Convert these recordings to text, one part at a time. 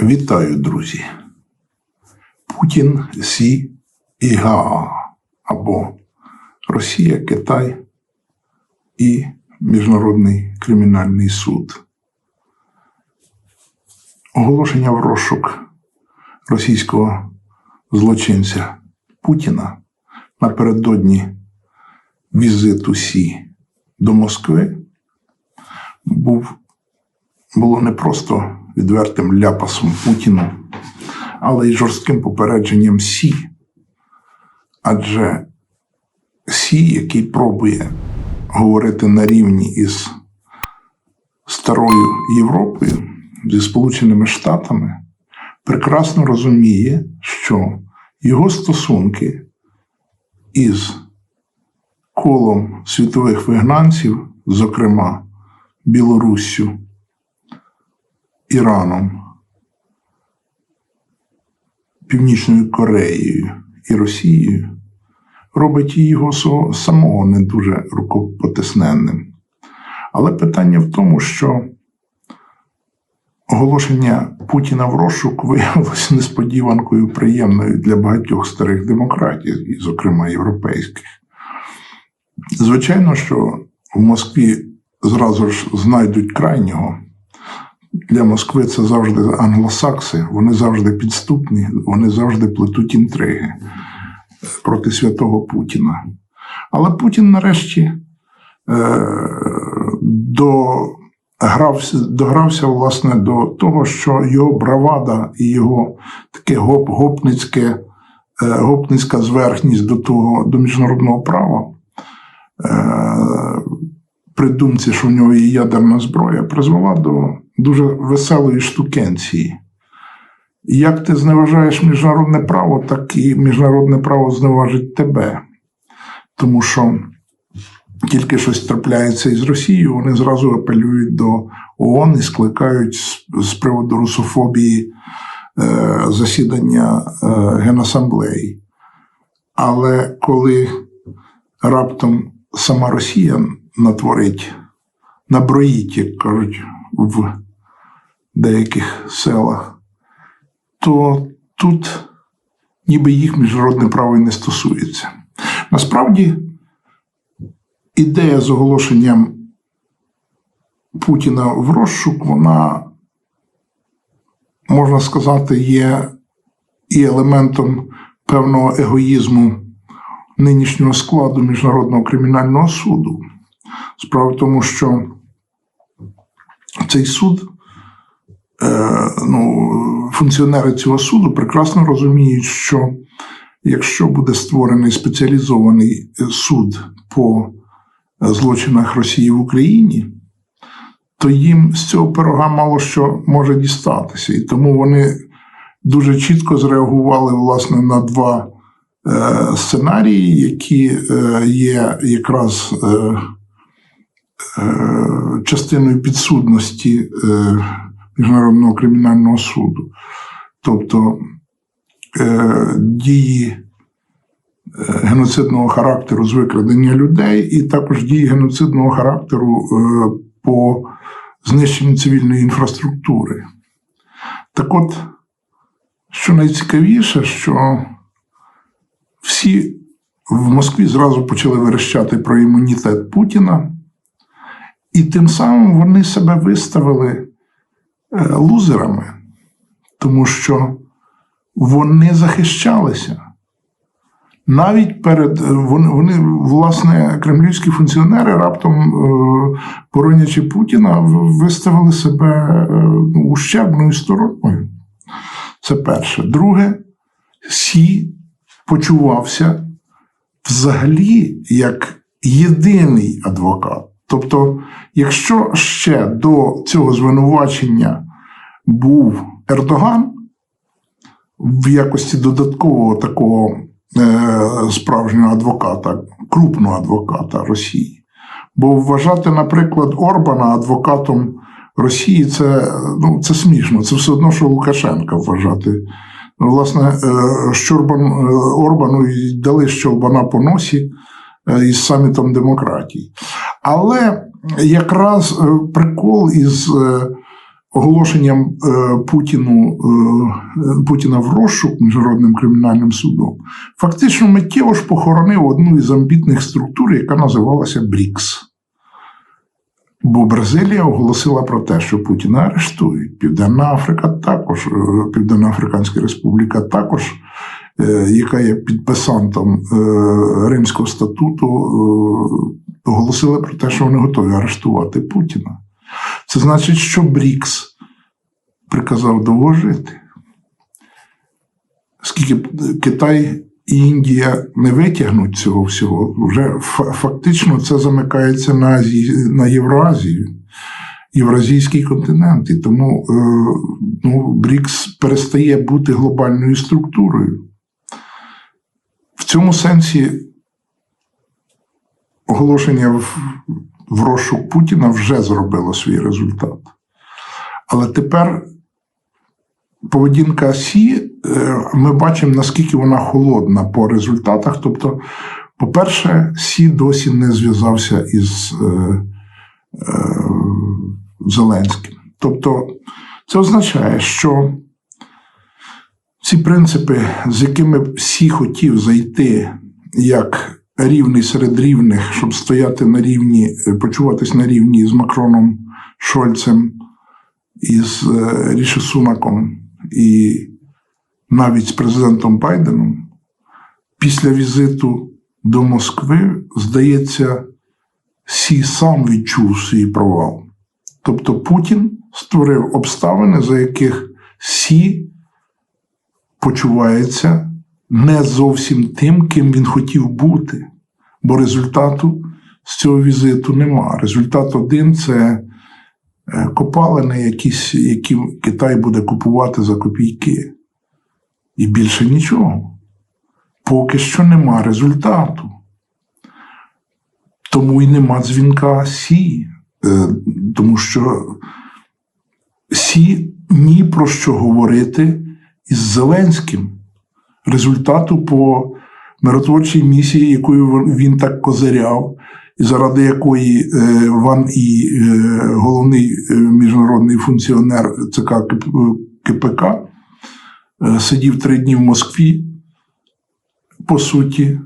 Вітаю, друзі. Путін Сі і Гаа або Росія, Китай і Міжнародний кримінальний суд. Оголошення в розшук російського злочинця Путіна напередодні візиту Сі до Москви був було не просто відвертим ляпасом Путіну, але й жорстким попередженням Сі. Адже Сі, який пробує говорити на рівні із старою Європою, зі Сполученими Штатами, прекрасно розуміє, що його стосунки із колом світових вигнанців, зокрема Білоруссю, Іраном, Північною Кореєю і Росією робить його самого не дуже рукопотисненним. Але питання в тому, що оголошення Путіна в розшук виявилося несподіванкою приємною для багатьох старих демократій, і, зокрема європейських. Звичайно, що в Москві зразу ж знайдуть крайнього. Для Москви це завжди англосакси, вони завжди підступні, вони завжди плетуть інтриги проти святого Путіна. Але Путін нарешті е, догрався, догрався власне до того, що його бравада і його таке гоп, гопницьке, е, гопницька зверхність до того до міжнародного права. Е, при думці, що в нього є ядерна зброя, призвела до дуже веселої штукенції. Як ти зневажаєш міжнародне право, так і міжнародне право зневажить тебе. Тому що тільки щось трапляється із Росією, вони зразу апелюють до ООН і скликають з, приводу русофобії е, засідання е, Генасамблеї. Але коли раптом сама Росія натворить, наброїть, як кажуть, в деяких селах, то тут ніби їх міжнародне право і не стосується. Насправді, ідея з оголошенням Путіна в розшук, вона, можна сказати, є і елементом певного егоїзму нинішнього складу Міжнародного кримінального суду. Справа в тому, що цей суд, ну, функціонери цього суду прекрасно розуміють, що якщо буде створений спеціалізований суд по злочинах Росії в Україні, то їм з цього пирога мало що може дістатися. І тому вони дуже чітко зреагували власне на два е, сценарії, які е, є якраз е, е, частиною підсудності е, Міжнародного кримінального суду. Тобто е, дії е, геноцидного характеру з викрадення людей, і також дії геноцидного характеру е, по знищенню цивільної інфраструктури. Так от, що найцікавіше, що всі в Москві зразу почали верещати про імунітет Путіна, і тим самим вони себе виставили лузерами, тому що вони захищалися. Навіть перед е, вони, власне, кремлівські функціонери раптом, е, боронячи Путіна, виставили себе е, ну, ущербною стороною. Це перше. Друге, Сі почувався взагалі як єдиний адвокат. Тобто, якщо ще до цього звинувачення був Ердоган в якості додаткового такого е, справжнього адвоката, крупного адвоката Росії, бо вважати, наприклад, Орбана адвокатом Росії це, ну, це смішно. Це все одно, що Лукашенка вважати. Ну, Власне, е, Щорбан е, Орбану дали Щорбана по носі е, із самітом демократії. Але якраз е, прикол із е, оголошенням е, Путіну, Путіна в розшук Міжнародним кримінальним судом, фактично миттєво ж похоронив одну із амбітних структур, яка називалася БРІКС. Бо Бразилія оголосила про те, що Путіна арештують. Південна Африка також, Південна Африканська Республіка також, яка є підписантом Римського статуту, оголосили про те, що вони готові арештувати Путіна. Це значить, що Брікс приказав довго. Скільки Китай і Індія не витягнуть цього всього, вже фактично це замикається на, Азії, на Євроазію, Євразійський континент. І тому е, ну, БРІКС перестає бути глобальною структурою. В цьому сенсі оголошення в, в розшук Путіна вже зробило свій результат. Але тепер поведінка Сі, е, ми бачимо, наскільки вона холодна по результатах. Тобто, по-перше, Сі досі не зв'язався із е, е, Зеленським. Тобто, це означає, що ці принципи, з якими Сі хотів зайти як рівний серед рівних, щоб стояти на рівні, е, почуватись на рівні з Макроном Шольцем, із е, Ріші Сунаком і навіть з президентом Байденом, після візиту до Москви, здається, Сі сам відчув свій провал. Тобто Путін створив обставини, за яких Сі почувається не зовсім тим, ким він хотів бути, бо результату з цього візиту нема. Результат один це е, копалини, якісь, які Китай буде купувати за копійки. І більше нічого. Поки що нема результату. Тому й нема дзвінка Сі, Е, тому що Сі ні про що говорити із Зеленським. Результату по миротворчій місії, якою він так козиряв, і заради якої е, Ван і е, головний е, міжнародний функціонер ЦК КПК сидів три дні в Москві, по суті,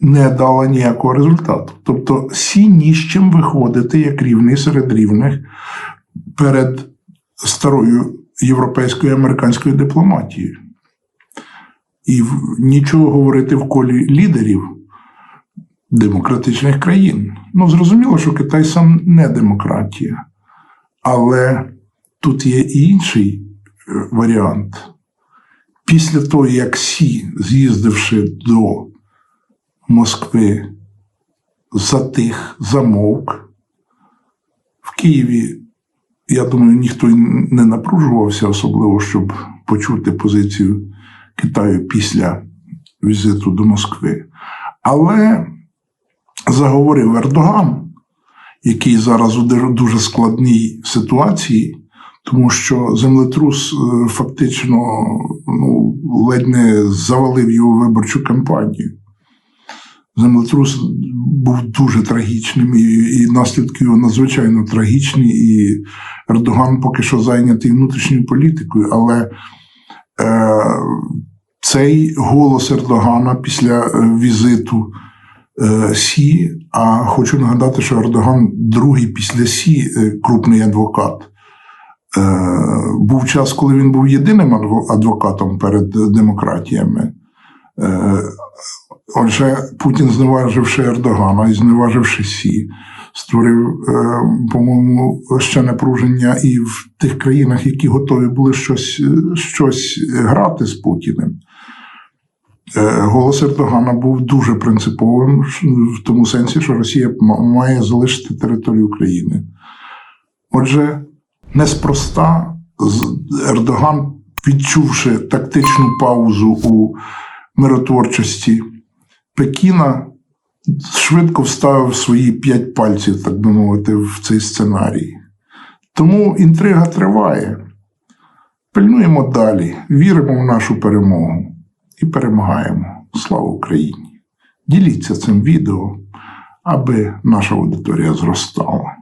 не дала ніякого результату. Тобто Сі ні з чим виходити як рівний серед рівних перед старою європейською і американською дипломатією. І нічого говорити в колі лідерів демократичних країн. Ну, зрозуміло, що Китай сам не демократія, але тут є і інший е, варіант. Після того, як Сі, з'їздивши до Москви, затих, замовк, в Києві, я думаю, ніхто не напружувався, особливо, щоб почути позицію Китаю після візиту до Москви. Але заговорив Ердоган, який зараз у дуже складній ситуації, тому що землетрус е, фактично ну, ледь не завалив його виборчу кампанію. Землетрус був дуже трагічним, і, і наслідки його надзвичайно трагічні. І Ердоган поки що зайнятий внутрішньою політикою, але цей голос Ердогана після е, візиту е, Сі, а хочу нагадати, що Ердоган другий після Сі е, крупний адвокат. Е, був час, коли він був єдиним адвокатом перед демократіями. Е, Отже, Путін, зневаживши Ердогана і зневаживши Сі, створив, е, по-моєму, ще напруження і в тих країнах, які готові були щось, е, щось грати з Путіним. Е, Голос Ердогана був дуже принциповим в тому сенсі, що Росія має залишити територію України. Отже, неспроста Ердоган, відчувши тактичну паузу у миротворчості Пекіна, швидко вставив свої п'ять пальців, так би мовити, в цей сценарій. Тому інтрига триває. Пильнуємо далі, віримо в нашу перемогу і перемагаємо. Слава Україні! Діліться цим відео, аби наша аудиторія зростала.